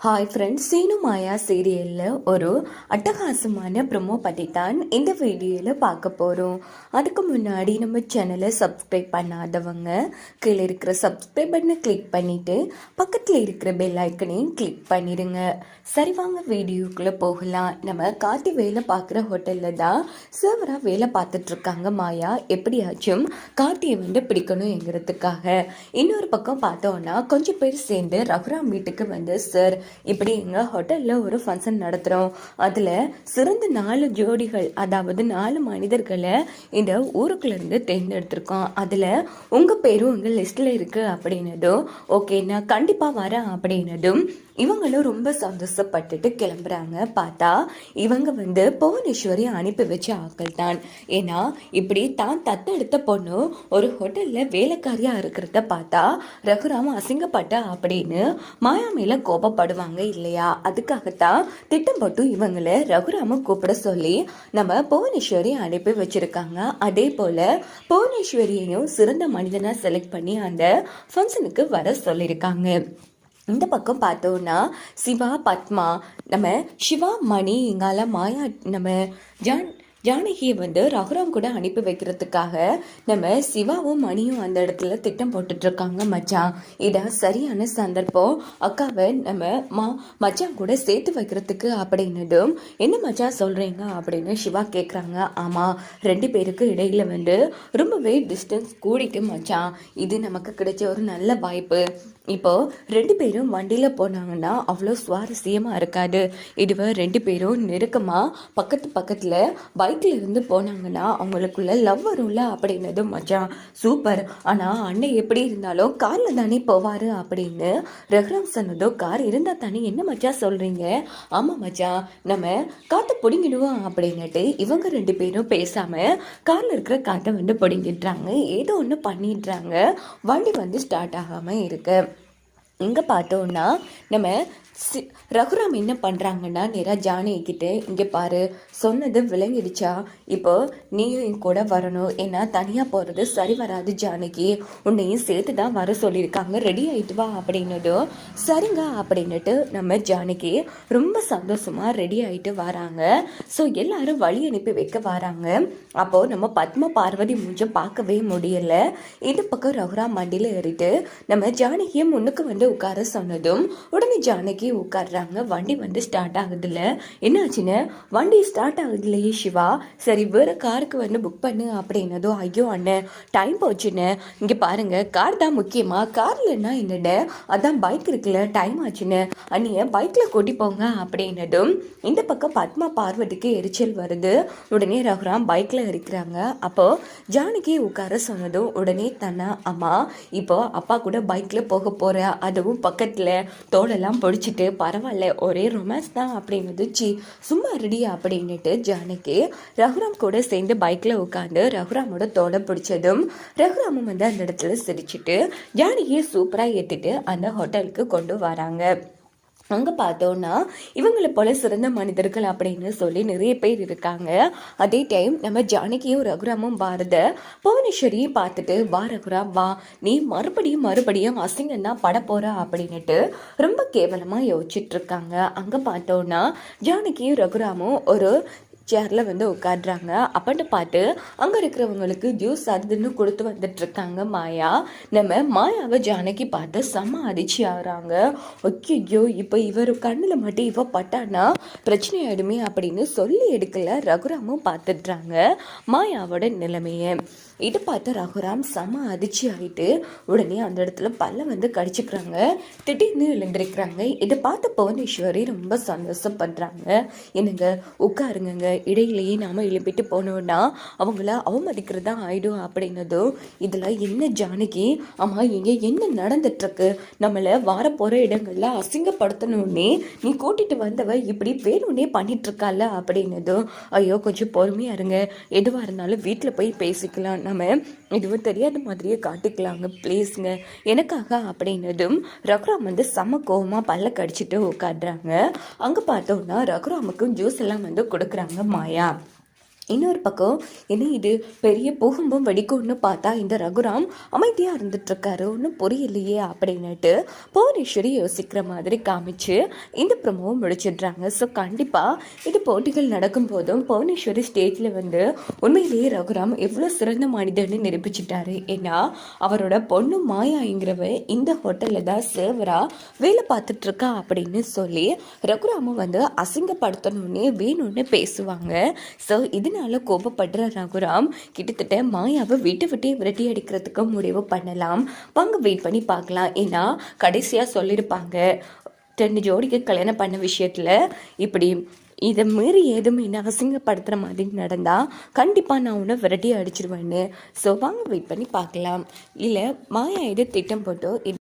Hi friends Seenu மாயா சீரியலில் ஒரு அட்டகாசமான ப்ரொமோ பற்றி தான் இந்த வீடியோவில் பார்க்க போகிறோம் அதுக்கு முன்னாடி நம்ம சேனலை சப்ஸ்கிரைப் பண்ணாதவங்க கீழே இருக்கிற சப்ஸ்கிரைப் பட்டனை கிளிக் பண்ணிவிட்டு பக்கத்தில் இருக்கிற பெல் ஐக்கனையும் கிளிக் பண்ணிடுங்க சரி வாங்க வீடியோக்குள்ளே போகலாம். நம்ம காட்டி வேலை பார்க்குற ஹோட்டலில் தான் சர்வராக வேலை பார்த்துட்ருக்காங்க மாயா. எப்படியாச்சும் காட்டியை வந்து பிடிக்கணுங்கிறதுக்காக இன்னொரு பக்கம் பார்த்தோன்னா கொஞ்சம் பேர் சேர்ந்து ரகுராம் வீட்டுக்கு வந்து சார் இப்படி எங்கள் ஹோட்டலில் ஒரு ஃபங்க்ஷன் நடத்துகிறோம் அதில் சிறந்த நாலு ஜோடிகள் அதாவது நாலு மனிதர்களை இந்த ஊருக்குலேருந்து தேர்ந்தெடுத்திருக்கோம். அதில் உங்கள் பேரும் உங்கள் லிஸ்ட்டில் இருக்குது அப்படின்னதும் ஓகே நான் கண்டிப்பாக வரேன் அப்படின்னதும் இவங்களும் ரொம்ப சந்தோஷப்பட்டுட்டு கிளம்புறாங்க. பார்த்தா இவங்க வந்து புவனேஸ்வரி அனுப்பி வச்ச ஆட்கள் தான். ஏன்னா இப்படி தான் தத்தெடுத்த பொண்ணு ஒரு ஹோட்டலில் வேலைக்காரியாக இருக்கிறத பார்த்தா ரகுராம் அசிங்கப்பட்ட அப்படின்னு மாயா மேலே கோபப்படுவாங்க. இல்லையா? அதுக்காகத்தான் திட்டம் போட்டு இவங்களை ரகுராம கூப்பிட சொல்லி நம்ம புவனேஸ்வரி அனுப்பி வச்சிருக்காங்க. அதே போல் புவனேஸ்வரியையும் சிறந்த மனிதனாக செலக்ட் பண்ணி அந்த ஃபங்க்ஷனுக்கு வர சொல்லியிருக்காங்க. இந்த பக்கம் பார்த்தோன்னா சிவா பத்மா நம்ம சிவா மணி இங்கால மாயா நம்ம ஜான் ஜானகியை வந்து ரகுராம் கூட அனுப்பி வைக்கிறதுக்காக நம்ம சிவாவும் மணியும் அந்த இடத்துல திட்டம் போட்டுட்ருக்காங்க மச்சான். இதான் சரியான சந்தர்ப்பம். அக்காவை நம்ம மா மச்சான் கூட சேர்த்து வைக்கிறதுக்கு அப்படின்னதும் என்ன மச்சான் சொல்கிறீங்க அப்படின்னு சிவா கேட்குறாங்க ஆமாம் ரெண்டு பேருக்கு இடையில் வந்து ரொம்பவே டிஸ்டன்ஸ் கூடிட்டு மச்சான். இது நமக்கு கிடைச்ச ஒரு நல்ல வாய்ப்பு. இப்போ ரெண்டு பேரும் வண்டியில் போனாங்கன்னா அவ்வளோ சுவாரஸ்யமாக இருக்காது. இதுவே ரெண்டு பேரும் நெருக்கமாக பக்கத்து பக்கத்தில் பைக்கில் இருந்து போனாங்கன்னா அவங்களுக்குள்ள லவ் வரும்ல அப்படின்னது மச்சான். சூப்பர் ஆனால் அண்ணன் எப்படி இருந்தாலும் காரில் தானே போவார் அப்படின்னு ரகுராம் சொன்னதோ கார் இருந்தால் தானே. என்ன மச்சான் சொல்கிறீங்க ஆமாம் மச்சான். நம்ம காற்றை பிடிங்கிடுவோம் அப்படின்னுட்டு இவங்க ரெண்டு பேரும் பேசாமல் காரில் இருக்கிற காற்றை வந்து பிடுங்கிடுறாங்க. ஏதோ ஒன்று பண்ணிடுறாங்க. வண்டி வந்து ஸ்டார்ட் ஆகாமல் இருக்குது இங்கே பார்த்தோன்னா நம்ம சி ரகுராம் என்ன பண்ணுறாங்கன்னா நேராக ஜானகி இங்கே பாரு சொன்னது விளங்கிடுச்சா? இப்போ நீயும் என் கூட வரணும். ஏன்னா தனியாக போகிறது சரி வராது ஜானகி. உன்னையும் சேர்த்து தான் வர சொல்லியிருக்காங்க. ரெடி ஆகிட்டு வா அப்படின்னதும் சரிங்க அப்படின்னுட்டு நம்ம ஜானகி ரொம்ப சந்தோஷமாக ரெடி ஆகிட்டு வராங்க. ஸோ எல்லாரும் வழி அனுப்பி வைக்க வராங்க. அப்போது நம்ம பத்ம பார்வதி மூஞ்ச பார்க்கவே முடியல. இந்த பக்கம் ரகுராம் மண்டியில் ஏறிட்டு நம்ம ஜானகியை முன்னுக்கு வந்து உட்கார சொன்னதும் உடனே ஜானகி உட்காடுறாங்க வண்டி வந்து ஸ்டார்ட் ஆகுதுல்ல. என்னாச்சுன்னு? வண்டி ஸ்டார்ட் ஆகுதுலையே சிவா. சரி வேற காருக்கு வந்து புக் பண்ணு அப்படின்னதும் ஐயோ அண்ணன் டைம் போச்சுன்னு. இங்கே பாருங்க கார் தான் முக்கியமாக கார்லன்னா என்னென்ன அதான் பைக் இருக்குல்ல டைம் ஆச்சுன்னு. அண்ணிய பைக்கில் கூட்டி போங்க அப்படின்னதும் இந்த பக்கம் பத்மா பார்வதிக்கு எரிச்சல் வருது. உடனே ரகுராம் பைக்கில் இருக்கிறாங்க. அப்போ ஜானகி உட்கார சொன்னதும் உடனே தன்னா அம்மா இப்போ அப்பா கூட பைக்கில் போக போகிற அதுவும் பக்கத்தில் தோலெல்லாம் வச்சுட்டு பரவாயில்ல ஒரே ரொமான்ஸ் தான் அப்படின்னு சி சும்மா ரெடி அப்படின்னுட்டு ஜானகி ரகுராம் கூட சேர்ந்து பைக்கில் உட்காந்து ரகுராமோட தோலை பிடிச்சதும் ரகுராமும் வந்து அந்த இடத்துல சிரிச்சிட்டு ஜானகியை சூப்பராக ஏற்றிட்டு அந்த ஹோட்டலுக்கு கொண்டு வராங்க. அங்கே பார்த்தோன்னா இவங்களை போல சிறந்த மனிதர்கள் அப்படின்னு சொல்லி நிறைய பேர் இருக்காங்க. அதே டைம் நம்ம ஜானகியும் ரகுராமும் பாரத புவனேஸ்வரியும் பார்த்துட்டு வா ரகுராம் வா. நீ மறுபடியும் மறுபடியும் அசிங்கம் தான் பட போகிற அப்படின்னுட்டு ரொம்ப கேவலமாக யோசிச்சுட்டு இருக்காங்க. அங்கே பார்த்தோன்னா ஜானகியும் ரகுராமும் ஒரு சேரில் வந்து உட்காடுறாங்க அப்படின்னு பார்த்து அங்கே இருக்கிறவங்களுக்கு ஜூஸ் அதுன்னு கொடுத்து வந்துட்டுருக்காங்க மாயா. நம்ம மாயாவை ஜானகி பார்த்து செம்ம அதிர்ச்சி ஆகிறாங்க. ஐயோ இப்போ இவர் கண்ணில் மட்டும் இவ பட்டானா? பிரச்சனை ஆயிடுமே அப்படின்னு சொல்லி எடுக்கல ரகுராமும் பார்த்துட்றாங்க மாயாவோட நிலைமையை. இதை பார்த்து ரகுராம் செம அதிர்ச்சி ஆகிட்டு உடனே அந்த இடத்துல பல்ல வந்து கடிச்சிக்கிறாங்க. திடீர்னு எழுந்திருக்கிறாங்க. இதை பார்த்த புவனேஸ்வரி ரொம்ப சந்தோஷப்படுறாங்க. என்னங்க உட்காருங்க இடையிலேயே நாம் எழுப்பிட்டு போனோம்னா அவங்கள அவமதிக்கிறதா ஆயிடும் அப்படின்னதும் இதில் என்ன ஜானகி? ஆமாம் இங்கே என்ன நடந்துட்டுருக்கு? நம்மளை வார போகிற அசிங்கப்படுத்தணுன்னே நீ கூட்டிட்டு வந்தவ இப்படி வேணும்னே பண்ணிட்டு இருக்கால அப்படின்னதும் ஐயோ கொஞ்சம் பொறுமையாக இருங்க. எதுவாக இருந்தாலும் வீட்டில் போய் பேசிக்கலாம். நம்ம எதுவும் தெரியாத மாதிரியே காட்டிக்கலாங்க. ப்ளீஸ்ங்க எனக்காக அப்படின்னதும் ரகுராம் வந்து செம கோவமாக பல்ல கடிச்சிட்டு உட்காடுறாங்க அங்கே பார்த்தோம்னா ரகுராமுக்கும் ஜூஸ் எல்லாம் வந்து கொடுக்குறாங்க மாயா. இன்னொரு பக்கம் என்ன இது? பெரிய பூகம்பம் வெடிக்கும்னு பார்த்தா இந்த ரகுராம் அமைதியாக இருந்துட்டுருக்காரு. ஒன்றும் புரியலையே அப்படின்னுட்டு புவனேஸ்வரி யோசிக்கிற மாதிரி காமிச்சு இந்த ப்ரமோவை முடிச்சிடுறாங்க. ஸோ கண்டிப்பாக இது போட்டிகள் நடக்கும் போதும் புவனேஸ்வரி ஸ்டேஜில் வந்து உண்மையிலேயே ரகுராம் எவ்வளோ சிறந்த மனிதன்னு நிரூபிச்சிட்டாரு. ஏன்னா அவரோட பொண்ணு மாயாங்கிறவ இந்த ஹோட்டலில் தான் சேவராக வேலை பார்த்துட்ருக்கா அப்படின்னு சொல்லி ரகுராமை வந்து அசிங்கப்படுத்தணும்னே வேணும்னு பேசுவாங்க. ஸோ இது இதனால் கோபப்படுற ரகுராம் கிட்டத்தட்ட மாயாவை விட்டு விட்டே விரட்டி அடிக்கிறதுக்கு முடிவு பண்ணலாம். வாங்க வெயிட் பண்ணி பார்க்கலாம். ஏன்னா கடைசியாக சொல்லியிருப்பாங்க. ரெண்டு ஜோடிக்கு கல்யாணம் பண்ண விஷயத்தில் இப்படி இதை மீறி ஏதும் என்ன அசிங்கப்படுத்துகிற மாதிரி நடந்தால் கண்டிப்பாக நான் உன்னை விரட்டி அடிச்சிருவேன்னு. ஸோ வாங்க வெயிட் பண்ணி பார்க்கலாம். இல்லை மாயா இது திட்டம் போட்டோ இது